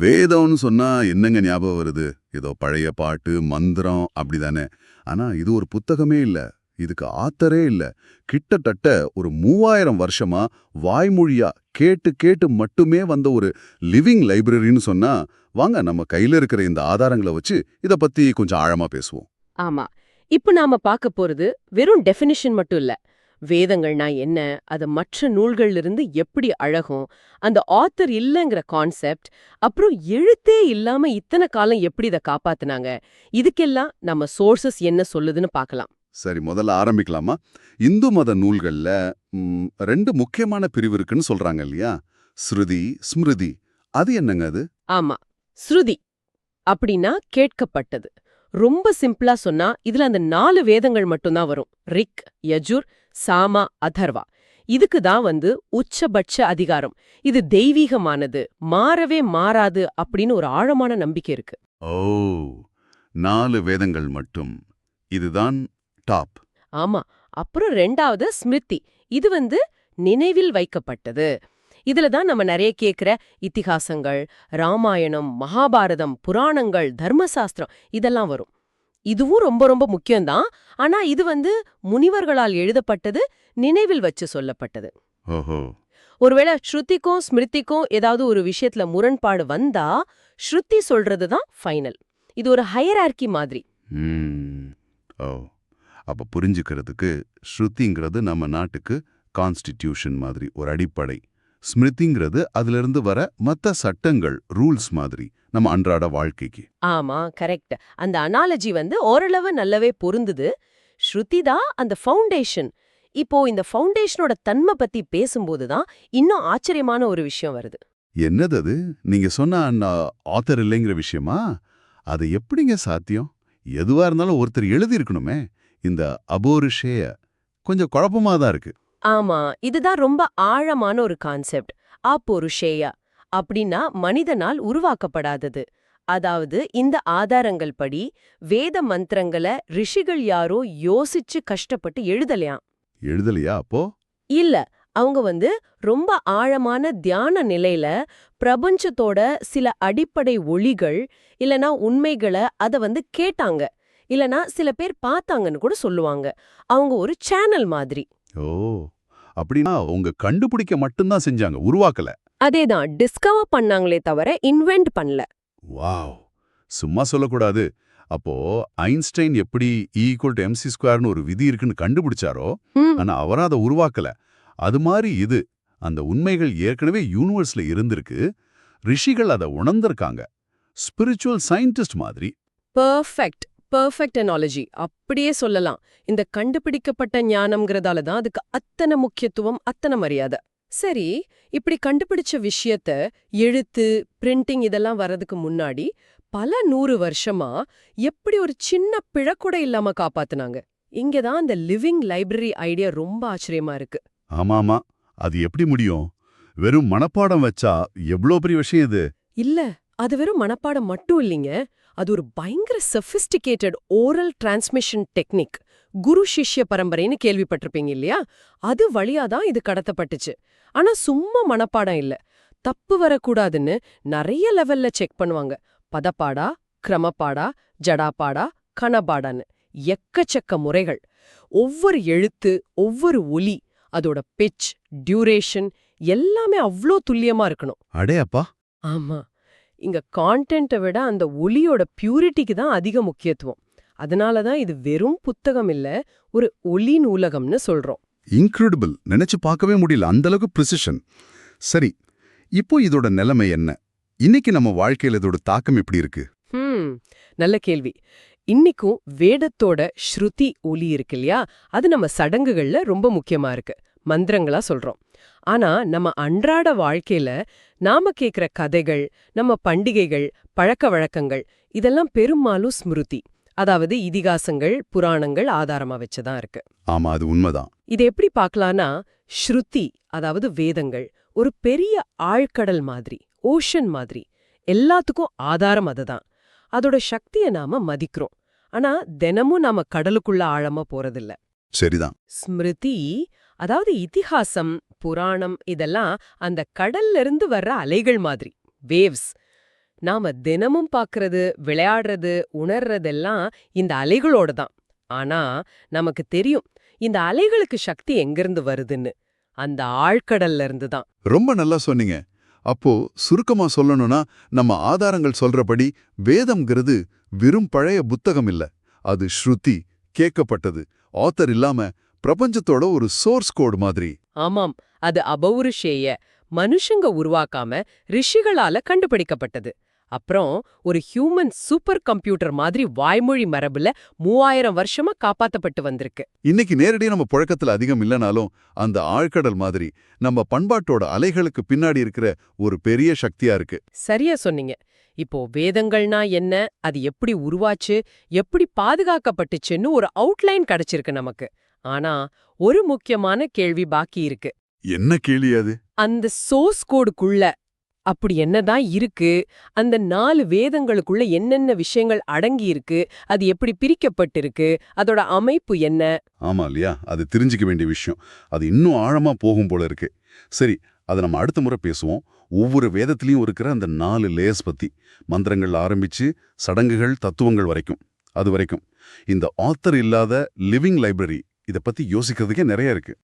வேதம்னு சொன்னா என்னங்க ஞாபகம் வருது? ஏதோ பழைய பாட்டு மந்திரம் அப்படிதானே. ஆனா இது ஒரு புத்தகமே இல்ல. இதுக்கு ஆத்தரே இல்ல. கிட்டத்தட்ட ஒரு மூவாயிரம் வருஷமா வாய்மொழியா கேட்டு கேட்டு மட்டுமே வந்த ஒரு லிவிங் லைப்ரரின்னு சொன்னா வாங்க நம்ம கையில இருக்கிற இந்த ஆதாரங்களை வச்சு இத பத்தி கொஞ்சம் ஆழமா பேசுவோம். ஆமா. இப்ப நாம பார்க்க போறது வெறும் டெஃபினிஷன் மட்டும் இல்ல. வேதங்கள்னா என்ன? அது மற்ற நூல்கள்ல இருந்து எப்படி அழகும்? அந்த ஆத்தர் இல்லங்கிற கான்செப்ட். அப்புறம் எழுத்தே இல்லாம இத்தனை காலம் எப்படி இதை காப்பாத்துனாங்க? இதுக்கெல்லாம் நம்ம சோர்சஸ் என்ன சொல்லுதுன்னு பார்க்கலாம். சரி முதல்ல ஆரம்பிக்கலாமா? இந்து மத நூல்கள்ல ரெண்டு முக்கியமான பிரிவு இருக்குன்னு சொல்றாங்க இல்லையா? ஸ்ருதி ஸ்மிருதி. அது என்னங்க அது? ஆமா ஸ்ருதி அப்படின்னா கேட்கப்பட்டது. ரொம்ப சிம்பிளா சொன்னா இதுல அந்த நாலு வேதங்கள் மட்டும்தான் வரும். ரிக் யஜுர் சாமா அதர்வா. இதுக்கு தான் வந்து உச்சபட்ச அதிகாரம். இது தெய்வீகமானது. மாறவே மாறாது அப்படின்னு ஒரு ஆழமான நம்பிக்கை இருக்கு. ஓ நாலு வேதங்கள் மட்டும். இதுதான் டாப். ஆமா. அப்புறம் ரெண்டாவது ஸ்மிருதி. இது வந்து நினைவில் வைக்கப்பட்டது. இதுல தான் நம்ம நிறைய கேக்குற இத்திகாசங்கள் ராமாயணம் மகாபாரதம் புராணங்கள் தர்மசாஸ்திரம் இதெல்லாம் வரும். இதுவும் ரொம்ப ரொம்ப முக்கியம்தான். ஆனா இது வந்து முனிவர்களால் எழுதப்பட்டது நினைவில் வச்சு சொல்லப்பட்டது. ஓஹோ. ஒருவேளை ஸ்ருதிக்கும் ஸ்மிருதிக்கும் ஏதாவது ஒரு விஷயத்துல முரண்பாடு வந்தா ஸ்ருதி சொல்றது தான் ஃபைனல். இது ஒரு ஹையரார்கி மாதிரி. ஓ. அப்ப புரிஞ்சுக்கிறதுக்கு ஸ்ருதிங்கிறது நம்ம நாட்டுக்கு கான்ஸ்டிடியூஷன் மாதிரி ஒரு அடிப்படை. ஸ்மிருதிங்கிறது அதிலிருந்து வர மத்த சட்டங்கள் ரூல்ஸ் மாதிரி. நம்ம அன்றாட வாழ்க்கைக்கு. ஆமா கரெக்ட் அந்த அனாலஜி வந்து ஓரளவு நல்லாவே பொருந்துது. ஸ்ருதி தான் அந்த ஃபவுண்டேஷன் இப்போ இந்த ஃபவுண்டேஷனோட தன்மை பத்தி பேசும்போது தான் இன்னும் ஆச்சரியமான ஒரு விஷயம் வருது. என்னது அது? நீங்க சொன்ன ஆத்தர் இல்லைங்கிற விஷயமா? அது எப்படிங்க சாத்தியம்? எதுவா இருந்தாலும் ஒருத்தர் எழுதியிருக்கணுமே. இந்த அபோரிஷேய கொஞ்சம் குழப்பமா தான் இருக்கு. ஆமா இதுதான் ரொம்ப ஆழமான ஒரு கான்செப்ட் ஆப்போருஷேயா அப்படின்னா மனிதனால் உருவாக்கப்படாதது. அதாவது இந்த ஆதாரங்கள் படி வேத மந்திரங்களை ரிஷிகள் யாரோ யோசிச்சு கஷ்டப்பட்டு எழுதலையாம். எழுதலையா அப்போ? இல்ல அவங்க வந்து ரொம்ப ஆழமான தியான நிலையில பிரபஞ்சத்தோட சில அடிப்படை ஒளிகள் இல்லனா உண்மைகளை அத வந்து கேட்டாங்க. இல்லனா சில பேர் பார்த்தாங்கன்னு கூட சொல்லுவாங்க. அவங்க ஒரு சேனல் மாதிரி. ஓ அப்படின்னா உங்க கண்டுபிடிக்க மட்டும்தான் செஞ்சாங்க உருவாக்கல. அதேதான் டிஸ்கவர் பண்ணாங்களே தவிர இன்வென்ட் பண்ணல. வாவ்! சும்மா சொல்லக்கூடாது. அப்போ ஐன்ஸ்டைன் எப்படி ஈக்குவல் டு எம்சி ஸ்கொயர்னு ஒரு விதி இருக்குன்னு கண்டுபிடிச்சாரோ ஆனா அவரா அதை உருவாக்கல. அது மாதிரி இது. அந்த உண்மைகள் ஏற்கனவே யூனிவர்ஸ்ல இருந்திருக்கு. ரிஷிகள் அதை உணர்ந்திருக்காங்க. ஸ்பிரிச்சுவல் சயின்டிஸ்ட் மாதிரி. பெர்ஃபெக்ட் பெர்ஃபெக்ட் அனாலஜி அப்படியே சொல்லலாம். இந்த கண்டுபிடிக்கப்பட்ட ஞானம்ங்கிறதால தான் அதுக்கு அத்தனை முக்கியத்துவம் அத்தனை மரியாதை. சரி இப்படி கண்டுபிடிச்ச விஷயத்த எழுத்து பிரிண்டிங் இதெல்லாம் வர்றதுக்கு முன்னாடி பல நூறு வருஷமா எப்படி ஒரு சின்ன பிழக்கூட இல்லாம காப்பாத்துனாங்க. இங்கதான் அந்த லிவிங் லைப்ரரி ஐடியா ரொம்ப ஆச்சரியமா இருக்கு. ஆமாமா அது எப்படி முடியும்? வெறும் மனப்பாடம் வச்சா எவ்வளோ பெரிய விஷயம் இது? இல்ல அது வெறும் மனப்பாடம் மட்டும் இல்லைங்க. அது ஒரு பயங்கர sophisticated oral transmission technique guru சிஷ்ய பரம்பரைன்னு கேள்விப்பட்டிருப்பீங்க இல்லையா? அது வழியா தான் இது கடத்தப்பட்டுச்சு. ஆனா சும்மா மனப்பாடம் இல்ல. தப்பு வரக்கூடாதுன்னு நிறைய லெவல்ல செக் பண்ணுவாங்க. பதப்பாடா கிரமப்பாடா ஜடாப்பாடா கணபாடான்னு எக்கச்சக்க முறைகள். ஒவ்வொரு எழுத்து ஒவ்வொரு ஒலி அதோட பிச் டியூரேஷன் எல்லாமே அவ்ளோ துல்லியமா இருக்கணும். அடே அப்பா ஆமா. இங்க கான்டென்ட்டை விட அந்த ஒலியோட பியூரிட்டிக்கு தான் அதிக முக்கியத்துவம். அதனால தான் இது வெறும் புத்தகம் இல்ல ஒரு ஒலி நூலகம்னு சொல்றோம். இன்க்ரெடிபிள் நினைச்சு பார்க்கவே முடியல. அந்த அளவுக்கு ப்ரிசிஷன் சரி இப்போ இதோட நிலைமை என்ன? இன்னைக்கு நம்ம வாழ்க்கையில இதோட தாக்கம் எப்படி இருக்கு? நல்ல கேள்வி. இன்னிக்கும் வேதத்தோட ஸ்ருதி ஒலி இருக்கு இல்லையா? அது நம்ம சடங்குகள்ல ரொம்ப முக்கியமா இருக்கு. மந்திரங்களா சொல்றோம். ஆனா நம்ம அன்றாட வாழ்க்கையில நாம கேக்குற கதைகள் நம்ம பண்டிகைகள் பழக்க வழக்கங்கள் இதெல்லாம் பெரும்பாலும் ஸ்மிருதி. அதாவது இதிகாசங்கள் புராணங்கள் ஆதாரமா வச்சுதான் இருக்கு. ஆமா அது உண்மைதான். இது எப்படி பார்க்கலாம்னா ஸ்ருதி அதாவது வேதங்கள் ஒரு பெரிய ஆழ்கடல் மாதிரி ஓஷன் மாதிரி எல்லாத்துக்கும் ஆதாரம் அதுதான். அதோட சக்தியை நாம மதிக்கிறோம். ஆனா தினமும் நாம கடலுக்குள்ள ஆழமா போறதில்ல. சரிதான். ஸ்மிருதி அதாவது இதிகாசம் புராணம் இதெல்லாம் அந்த கடல்ல இருந்து வர்ற அலைகள் மாதிரி வேவ்ஸ் நாம தினமும் பார்க்கறது விளையாடுறது உணர்றதெல்லாம் இந்த அலைகளோட தான். ஆனா நமக்கு தெரியும் இந்த அலைகளுக்கு சக்தி எங்கிருந்து வருதுன்னு. அந்த ஆழ்கடல்ல இருந்து தான். ரொம்ப நல்லா சொன்னீங்க. அப்போ சுருக்கமா சொல்லணும்னா நம்ம ஆதாரங்கள் சொல்றபடி வேதம்ங்கிறது வெறும் பழைய புத்தகம் இல்ல. அது ஸ்ருதி கேட்கப்பட்டது. ஆத்தர் இல்லாம பிரபஞ்சத்தோட ஒரு சோர்ஸ் கோட் மாதிரி. ஆமாம் அது அபௌருஷேய மனுஷங்க உருவாக்காம ரிஷிகளால கண்டுபிடிக்கப்பட்டது. அப்புறம் ஒரு ஹியூமன் சூப்பர் கம்ப்யூட்டர் மாதிரி வாய்மொழி மரபுல மூவாயிரம் வருஷமா காப்பாத்தப்பட்டு வந்திருக்கு. இன்னைக்கு நேரடி நம்ம புழக்கத்துல அதிகம் இல்லனாலும் அந்த ஆழ்கடல் மாதிரி நம்ம பண்பாட்டோட அலைகளுக்கு பின்னாடி இருக்கிற ஒரு பெரிய சக்தியா இருக்கு. சரியா சொன்னீங்க. இப்போ வேதங்கள்னா என்ன? அது எப்படி உருவாச்சு? எப்படி பாதுகாக்கப்பட்டுச்சுன்னு ஒரு அவுட்லைன் கிடைச்சிருக்கு நமக்கு. ஆனா ஒரு முக்கியமான கேள்வி பாக்கி இருக்கு. என்ன கேள்வி அது? அந்த சோர்ஸ் கோடுக்குள்ள அப்படி என்னதான் இருக்கு அந்த நாலு வேதங்களுக்குள்ள என்னென்ன விஷயங்கள் அடங்கி இருக்கு அது எப்படி பிரிக்கப்பட்டிருக்கு அதோட அமைப்பு என்ன? ஆமா இல்லையா? அது தெரிஞ்சுக்க வேண்டிய விஷயம். அது இன்னும் ஆழமா போகும் போல இருக்கு. சரி அதை நம்ம அடுத்த முறை பேசுவோம். ஒவ்வொரு வேதத்திலையும் இருக்கிற அந்த நாலு லேயர்ஸ் பத்தி. மந்திரங்கள் ஆரம்பிச்சு சடங்குகள் தத்துவங்கள் வரைக்கும். அது வரைக்கும். இந்த ஆத்தர் இல்லாத லிவிங் லைப்ரரி இதை பத்தி யோசிக்கிறதுக்கே நிறைய இருக்கு.